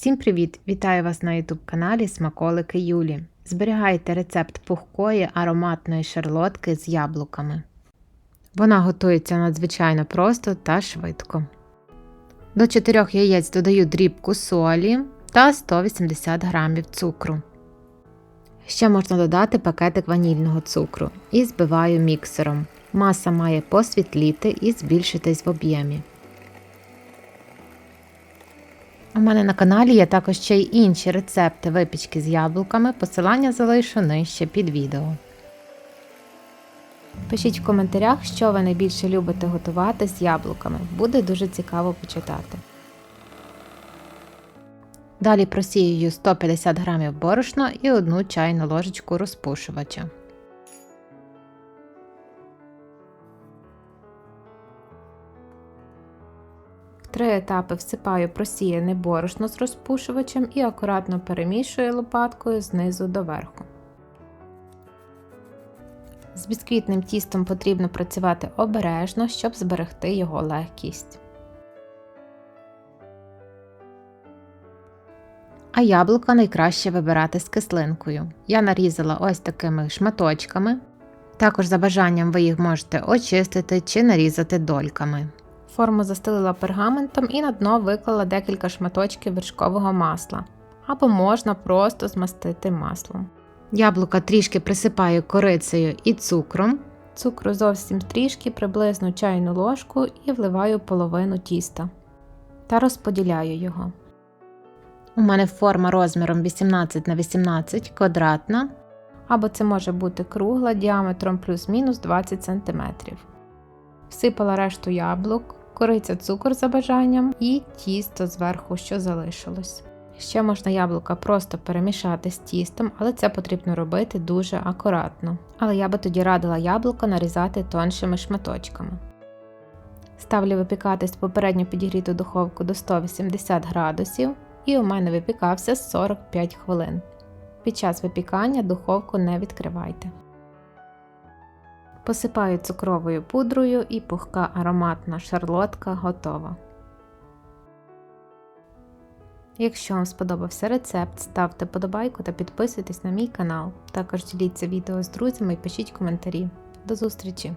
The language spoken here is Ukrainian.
Всім привіт! Вітаю вас на YouTube каналі Смаколики Юлі. Зберігайте рецепт пухкої ароматної шарлотки з яблуками. Вона готується надзвичайно просто та швидко. До 4 яєць додаю дрібку солі та 180 г цукру. Ще можна додати пакетик ванільного цукру і збиваю міксером. Маса має посвітліти і збільшитись в об'ємі. У мене на каналі є також ще й інші рецепти випічки з яблуками. Посилання залишу нижче під відео. Пишіть в коментарях, що ви найбільше любите готувати з яблуками. Буде дуже цікаво почитати. Далі просіюю 150 г борошна і 1 чайну ложечку розпушувача. Три етапи всипаю просіяне борошно з розпушувачем і акуратно перемішую лопаткою знизу до верху. З бісквітним тістом потрібно працювати обережно, щоб зберегти його легкість. А яблука найкраще вибирати з кислинкою. Я нарізала ось такими шматочками. Також за бажанням ви їх можете очистити чи нарізати дольками. Форму застелила пергаментом і на дно виклала декілька шматочків вершкового масла. Або можна просто змастити маслом. Яблука трішки присипаю корицею і цукром. Цукру зовсім трішки, приблизно чайну ложку і вливаю половину тіста та розподіляю його. У мене форма розміром 18 на 18 квадратна, або це може бути кругла діаметром плюс-мінус 20 см. Всипала решту яблук, кориця цукор за бажанням і тісто зверху, що залишилось. Ще можна яблука просто перемішати з тістом, але це потрібно робити дуже акуратно. Але я би тоді радила яблуко нарізати тоншими шматочками. Ставлю випікатись попередньо підігріту духовку до 180 градусів, і у мене випікався 45 хвилин. Під час випікання духовку не відкривайте. Посипаю цукровою пудрою і пухка ароматна шарлотка готова. Якщо вам сподобався рецепт, ставте подобайку та підписуйтесь на мій канал. Також діліться відео з друзями і пишіть коментарі. До зустрічі!